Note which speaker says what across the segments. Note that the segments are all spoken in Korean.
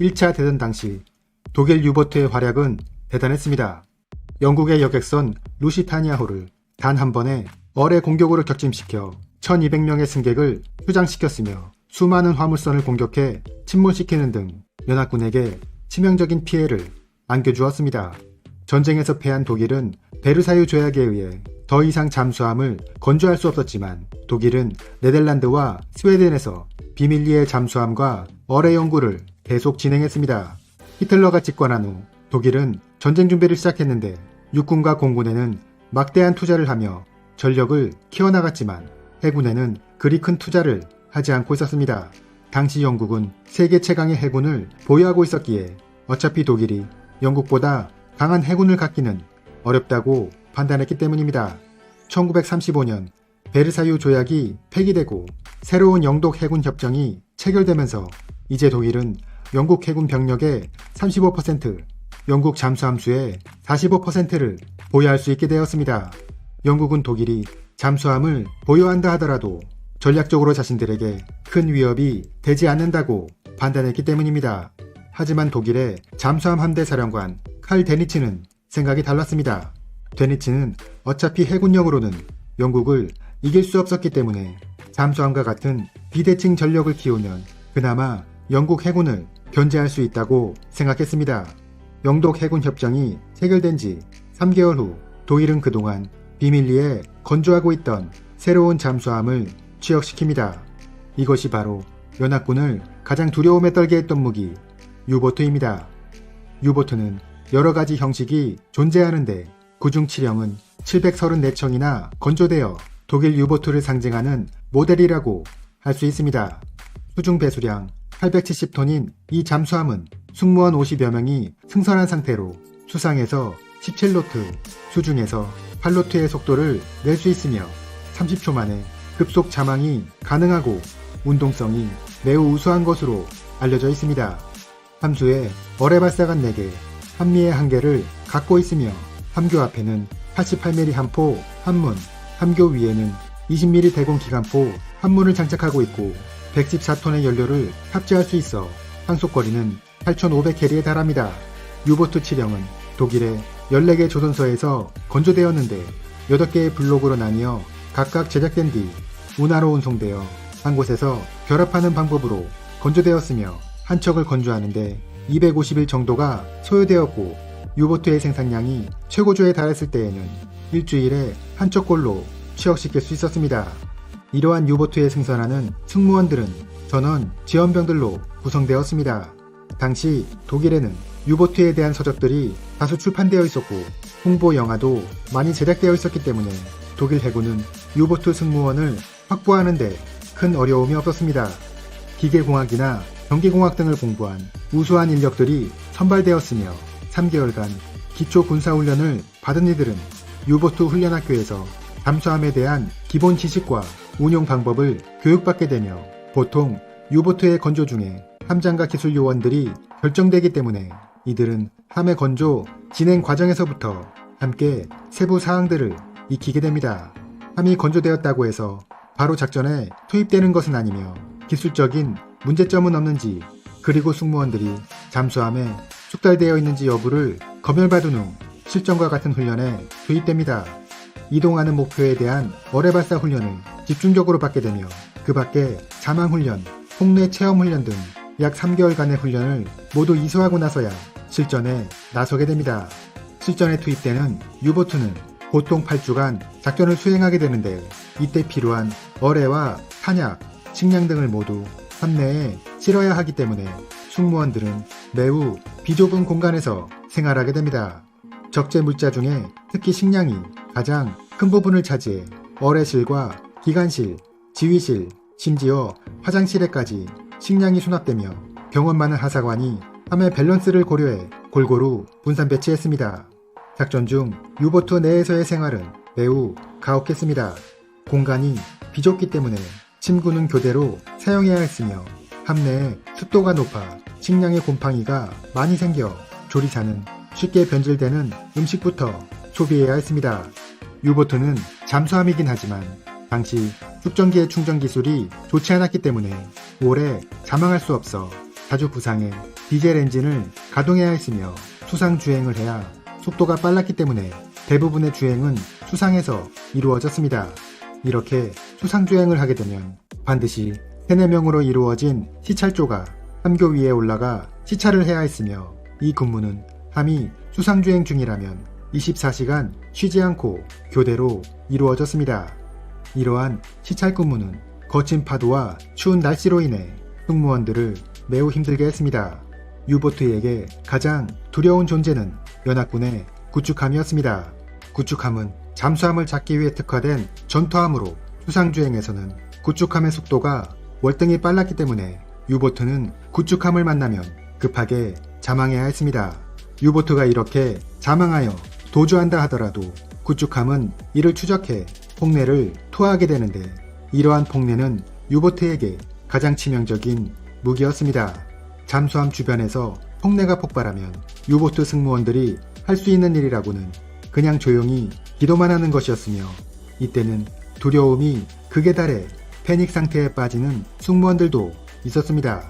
Speaker 1: 1차 대전 당시 독일 유보트의 활약은 대단했습니다. 영국의 여객선 루시타니아호를 단 한 번에 어뢰 공격으로 격침시켜 1200명의 승객을 휴장시켰으며 수많은 화물선을 공격해 침몰시키는 등 연합군에게 치명적인 피해를 안겨주었습니다. 전쟁에서 패한 독일은 베르사유 조약에 의해 더 이상 잠수함을 건조할 수 없었지만 독일은 네덜란드와 스웨덴에서 비밀리에 잠수함과 어뢰 연구를 계속 진행했습니다. 히틀러가 집권한 후 독일은 전쟁 준비를 시작했는데 육군과 공군에는 막대한 투자를 하며 전력을 키워나갔지만 해군에는 그리 큰 투자를 하지 않고 있었습니다. 당시 영국은 세계 최강의 해군을 보유하고 있었기에 어차피 독일이 영국보다 강한 해군을 갖기는 어렵다고 판단했기 때문입니다. 1935년 베르사유 조약이 폐기되고 새로운 영독 해군 협정이 체결되면서 이제 독일은 영국 해군 병력의 35%, 영국 잠수함 수의 45%를 보유할 수 있게 되었습니다. 영국은 독일이 잠수함을 보유한다 하더라도 전략적으로 자신들에게 큰 위협이 되지 않는다고 판단했기 때문입니다. 하지만 독일의 잠수함 함대 사령관 칼 데니츠는 생각이 달랐습니다. 데니츠는 어차피 해군력으로는 영국을 이길 수 없었기 때문에 잠수함과 같은 비대칭 전력을 키우면 그나마 영국 해군을 견제할 수 있다고 생각했습니다. 영독 해군 협정이 체결된 지 3개월 후 독일은 그동안 비밀리에 건조하고 있던 새로운 잠수함을 취역시킵니다. 이것이 바로 연합군을 가장 두려움에 떨게 했던 무기 유보트입니다. 유보트는 여러 가지 형식이 존재하는데 그중 7형은 734척이나 건조되어 독일 유보트를 상징하는 모델이라고 할 수 있습니다. 수중 배수량 870톤인 이 잠수함은 승무원 50여 명이 승선한 상태로 수상에서 17노트, 수중에서 8노트의 속도를 낼 수 있으며 30초 만에 급속 자망이 가능하고 운동성이 매우 우수한 것으로 알려져 있습니다. 함수에 어뢰 발사관 4개, 한미의 한개를 갖고 있으며 함교 앞에는 88mm 함포 한문, 함교 위에는 20mm 대공 기관포 한문을 장착하고 있고 114톤의 연료를 탑재할 수 있어 항속거리는 8,500캐리에 달합니다. 유보트 7형은 독일의 14개 조선소에서 건조되었는데 8개의 블록으로 나뉘어 각각 제작된 뒤 운하로 운송되어 한 곳에서 결합하는 방법으로 건조되었으며 한 척을 건조하는데 250일 정도가 소요되었고 유보트의 생산량이 최고조에 달했을 때에는 일주일에 한 척꼴로 취역시킬 수 있었습니다. 이러한 유보트에 승선하는 승무원들은 전원 지원병들로 구성되었습니다. 당시 독일에는 유보트에 대한 서적들이 다수 출판되어 있었고 홍보 영화도 많이 제작되어 있었기 때문에 독일 해군은 유보트 승무원을 확보하는데 큰 어려움이 없었습니다. 기계공학이나 전기공학 등을 공부한 우수한 인력들이 선발되었으며 3개월간 기초 군사훈련을 받은 이들은 유보트 훈련학교에서 잠수함에 대한 기본 지식과 운용 방법을 교육받게 되며 보통 유보트의 건조 중에 함장과 기술 요원들이 결정되기 때문에 이들은 함의 건조 진행 과정에서부터 함께 세부 사항들을 익히게 됩니다. 함이 건조되었다고 해서 바로 작전에 투입되는 것은 아니며 기술적인 문제점은 없는지 그리고 승무원들이 잠수함에 숙달되어 있는지 여부를 검열받은 후 실전과 같은 훈련에 투입됩니다. 이동하는 목표에 대한 어뢰 발사 훈련을 집중적으로 받게 되며 그 밖에 자망 훈련, 홍내 체험 훈련 등 약 3개월간의 훈련을 모두 이수하고 나서야 실전에 나서게 됩니다. 실전에 투입되는 유보트는 보통 8주간 작전을 수행하게 되는데 이때 필요한 어뢰와 탄약, 식량 등을 모두 함내에 실어야 하기 때문에 승무원들은 매우 비좁은 공간에서 생활하게 됩니다. 적재 물자 중에 특히 식량이 가장 큰 부분을 차지해 어뢰실과 기관실, 지휘실, 심지어 화장실에까지 식량이 수납되며 병원 많은 하사관이 함의 밸런스를 고려해 골고루 분산 배치했습니다. 작전 중 유보트 내에서의 생활은 매우 가혹했습니다. 공간이 비좁기 때문에 침구는 교대로 사용해야 했으며 함내에 습도가 높아 식량의 곰팡이가 많이 생겨 조리사는 쉽게 변질되는 음식부터 소비해야 했습니다. 유보트는 잠수함이긴 하지만 당시 축전기의 충전 기술이 좋지 않았기 때문에 오래 자망할 수 없어 자주 부상해 디젤 엔진을 가동해야 했으며 수상 주행을 해야 속도가 빨랐기 때문에 대부분의 주행은 수상에서 이루어졌습니다. 이렇게 수상 주행을 하게 되면 반드시 3, 4명으로 이루어진 시찰조가 함교 위에 올라가 시찰을 해야 했으며 이 근무는 함이 수상 주행 중이라면 24시간 쉬지 않고 교대로 이루어졌습니다. 이러한 시찰 근무는 거친 파도와 추운 날씨로 인해 승무원들을 매우 힘들게 했습니다. 유보트에게 가장 두려운 존재는 연합군의 구축함이었습니다. 구축함은 잠수함을 잡기 위해 특화된 전투함으로 수상주행에서는 구축함의 속도가 월등히 빨랐기 때문에 유보트는 구축함을 만나면 급하게 자망해야 했습니다. 유보트가 이렇게 자망하여 도주한다 하더라도 구축함은 이를 추적해 폭내를 투하하게 되는데 이러한 폭내는 유보트에게 가장 치명적인 무기였습니다. 잠수함 주변에서 폭내가 폭발하면 유보트 승무원들이 할 수 있는 일이라고는 그냥 조용히 기도만 하는 것이었으며 이때는 두려움이 극에 달해 패닉 상태에 빠지는 승무원들도 있었습니다.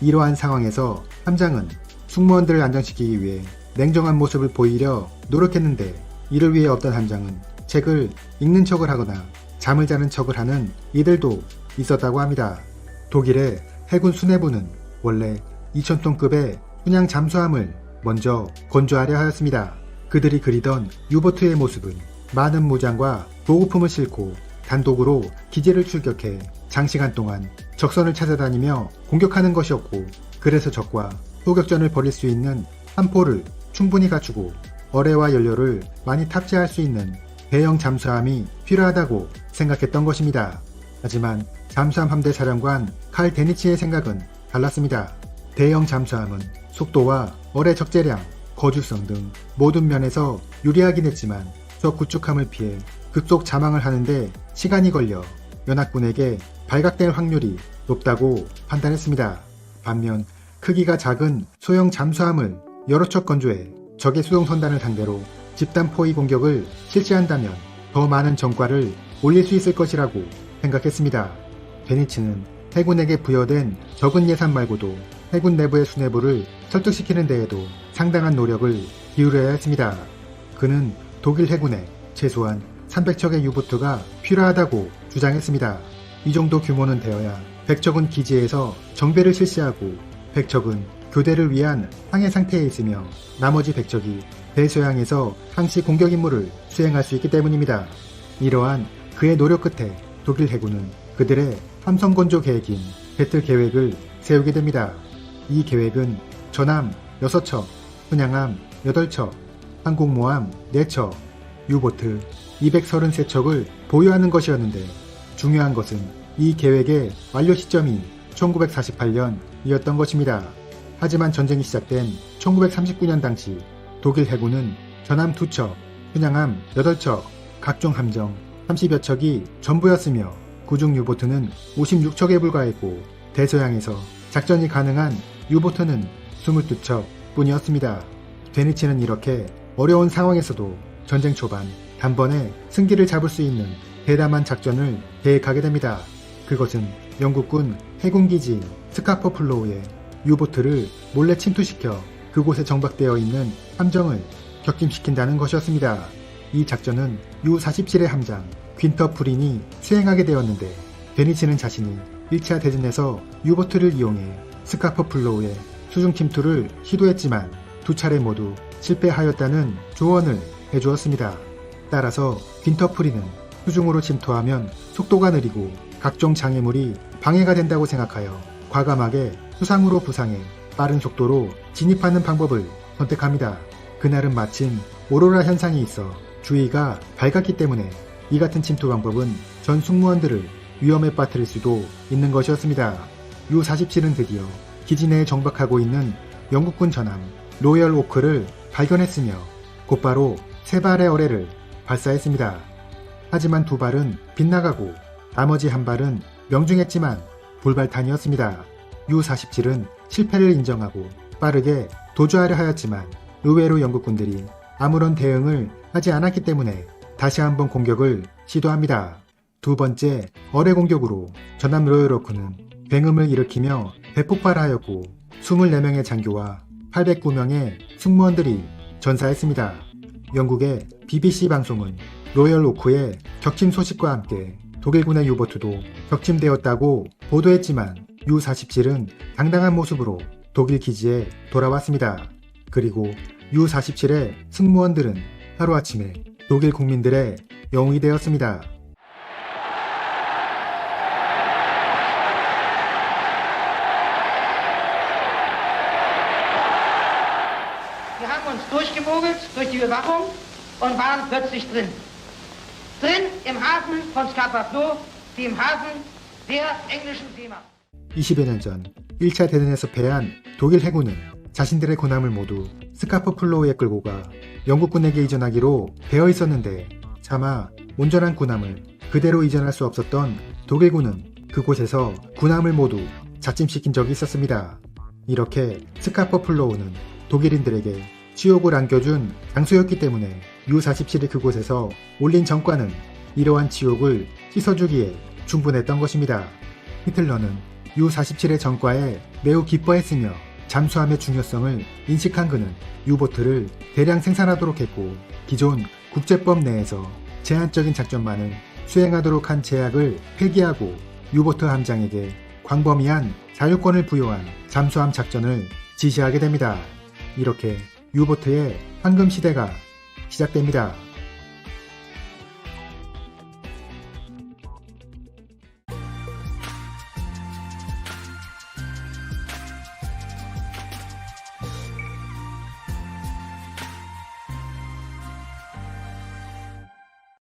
Speaker 1: 이러한 상황에서 함장은 승무원들을 안정시키기 위해 냉정한 모습을 보이려 노력했는데 이를 위해 어떤 함장은 책을 읽는 척을 하거나 잠을 자는 척을 하는 이들도 있었다고 합니다. 독일의 해군 수뇌부는 원래 2000톤급의 순양 잠수함을 먼저 건조하려 하였습니다. 그들이 그리던 유보트의 모습은 많은 무장과 보급품을 싣고 단독으로 기지를 출격해 장시간 동안 적선을 찾아다니며 공격하는 것이었고 그래서 적과 소격전을 벌일 수 있는 함포를 충분히 갖추고 어뢰와 연료를 많이 탑재할 수 있는 대형 잠수함이 필요하다고 생각했던 것입니다. 하지만 잠수함 함대 사령관 칼 데니치의 생각은 달랐습니다. 대형 잠수함은 속도와 어뢰 적재량, 거주성 등 모든 면에서 유리하긴 했지만 저 구축함을 피해 급속 자망을 하는데 시간이 걸려 연합군에게 발각될 확률이 높다고 판단했습니다. 반면 크기가 작은 소형 잠수함을 여러 척 건조해 적의 수송선단을 상대로 집단 포위 공격을 실시한다면 더 많은 전과를 올릴 수 있을 것이라고 생각했습니다. 베니츠는 해군에게 부여된 적은 예산 말고도 해군 내부의 수뇌부를 설득시키는 데에도 상당한 노력을 기울여야 했습니다. 그는 독일 해군에 최소한 300척의 유보트가 필요하다고 주장했습니다. 이 정도 규모는 되어야 100척은 기지에서 정배를 실시하고 100척은 교대를 위한 항해 상태에 있으며 나머지 100척이 대서양에서 항시 공격 임무를 수행할 수 있기 때문입니다. 이러한 그의 노력 끝에 독일 해군은 그들의 함성 건조 계획인 배틀 계획을 세우게 됩니다. 이 계획은 전함 6척, 순양함 8척, 항공모함 4척, 유보트 233척을 보유하는 것이었는데 중요한 것은 이 계획의 완료 시점이 1948년이었던 것입니다. 하지만 전쟁이 시작된 1939년 당시 독일 해군은 전함 2척, 순양함 8척, 각종 함정 30여 척이 전부였으며 구중 유보트는 56척에 불과했고 대서양에서 작전이 가능한 유보트는 22척 뿐이었습니다. 데니치는 이렇게 어려운 상황에서도 전쟁 초반 단번에 승기를 잡을 수 있는 대담한 작전을 계획하게 됩니다. 그것은 영국군 해군기지인 스카퍼플로우에 유보트를 몰래 침투시켜 그곳에 정박되어 있는 함정을 격침시킨다는 것이었습니다. 이 작전은 U-47의 함장 퀸터 프린이 수행하게 되었는데 데니치는 자신이 1차 대전에서 유보트를 이용해 스카퍼 플로우의 수중 침투를 시도했지만 두 차례 모두 실패하였다는 조언을 해주었습니다. 따라서 퀸터 프린은 수중으로 침투하면 속도가 느리고 각종 장애물이 방해가 된다고 생각하여 과감하게 수상으로 부상해 빠른 속도로 진입하는 방법을 선택합니다. 그날은 마침 오로라 현상이 있어 주위가 밝았기 때문에 이 같은 침투 방법은 전 승무원들을 위험에 빠뜨릴 수도 있는 것이었습니다. U-47은 드디어 기지 내에 정박하고 있는 영국군 전함 로열 오크를 발견했으며 곧바로 세 발의 어뢰를 발사했습니다. 하지만 두 발은 빗나가고 나머지 한 발은 명중했지만 불발탄이었습니다. U-47은 실패를 인정하고 빠르게 도주하려 하였지만 의외로 영국군들이 아무런 대응을 하지 않았기 때문에 다시 한번 공격을 시도합니다. 두 번째 어뢰 공격으로 전함 로열오크는 굉음을 일으키며 대폭발하였고 24명의 장교와 809명의 승무원들이 전사했습니다. 영국의 BBC 방송은 로열 오크의 격침 소식과 함께 독일군의 유보트도 격침되었다고 보도했지만 U-47은 당당한 모습으로 독일 기지에 돌아왔습니다. 그리고 U-47의 승무원들은 하루아침에 독일 국민들의 영웅이 되었습니다. 20여 년 전 1차 대전에서 패한 독일 해군은 자신들의 군함을 모두 스카프 플로우에 끌고 가 영국군에게 이전하기로 되어 있었는데 차마 온전한 군함을 그대로 이전할 수 없었던 독일군은 그곳에서 군함을 모두 작짐시킨 적이 있었습니다. 이렇게 스카퍼 플로우는 독일인들에게 지옥을 안겨준 장소였기 때문에 U-47이 그곳에서 올린 정과는 이러한 지옥을 씻어주기에 충분했던 것입니다. 히틀러는 U-47의 전과에 매우 기뻐했으며 잠수함의 중요성을 인식한 그는 유보트를 대량 생산하도록 했고 기존 국제법 내에서 제한적인 작전만을 수행하도록 한 제약을 폐기하고 유보트 함장에게 광범위한 자율권을 부여한 잠수함 작전을 지시하게 됩니다. 이렇게 유보트의 황금 시대가 시작됩니다.